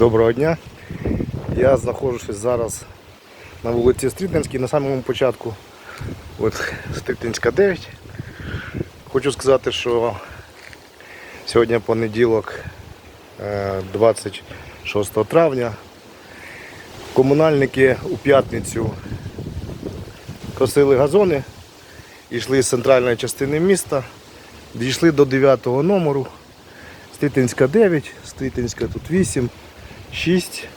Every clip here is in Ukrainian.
Доброго дня. Я знаходжуся зараз на вулиці Стрітинській, на самому початку. От Стрітинська 9. Хочу сказати, що сьогодні понеділок, е, 26 травня. Комунальники у п'ятницю косили газони, йшли з центральної частини міста, дійшли до 9 номеру. Стрітинська 9, Стрітинська тут 8, 6,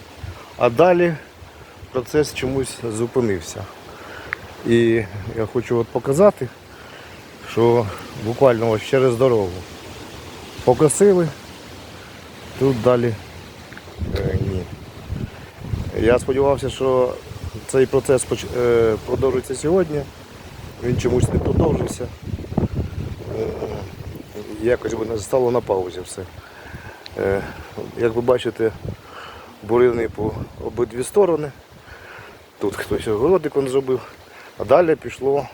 а далі процес чомусь зупинився. І я хочу от показати, що буквально ось через дорогу покосили, тут далі е, ні. Я сподівався, що цей процес е, продовжиться сьогодні, він чомусь не продовжився. Е, якось би не стало на паузі все. Е, Як ви бачите, бурили по обидві сторони. Тут хтось огородик он зробив, а далі пішло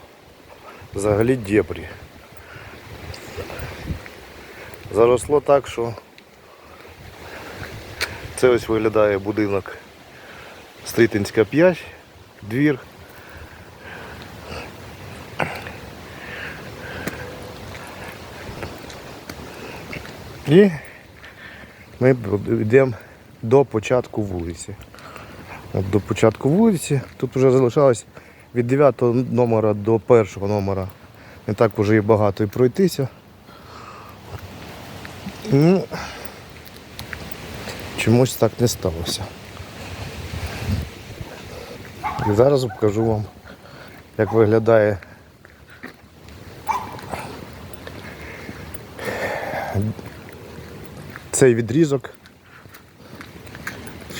взагалі дєбрі. Заросло так, що це ось виглядає будинок Стрітинська 5, двір. І ми йдемо до початку вулиці. От до початку вулиці. Тут вже залишалось від 9 номера до першого номера. Не так вже і багато і пройтися. Ну, чомусь так не сталося. І зараз покажу вам, як виглядає цей відрізок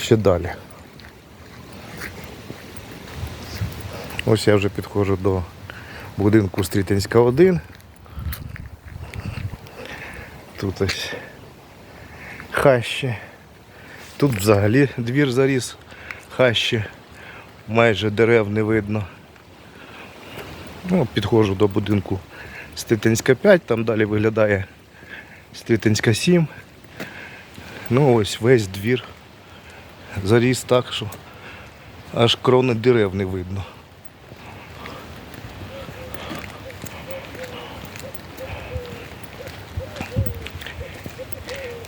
ще далі. Ось я вже підходжу до будинку Стрітинська 1. Тут ось хащі. Тут взагалі двір заріс хащі. Майже дерев не видно. Ну, підходжу до будинку Стрітинська 5, там далі виглядає Стрітинська 7. Ну ось весь двір заріс так, що аж крони дерев не видно.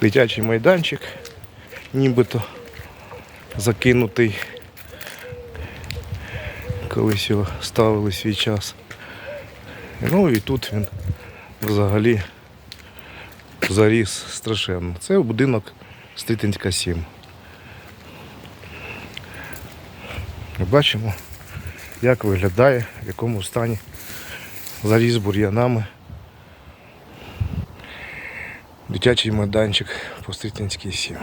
Дитячий майданчик, нібито закинутий. Колись його ставили свій час. Ну і тут він взагалі заріс страшенно. Це будинок Стрітинська 7. Бачимо, як виглядає, в якому стані заріс бур'янами. Дитячий майданчик по Стрітинській 7.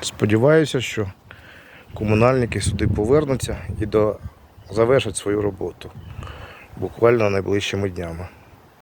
Сподіваюся, що комунальники сюди повернуться і до... завершать свою роботу буквально найближчими днями.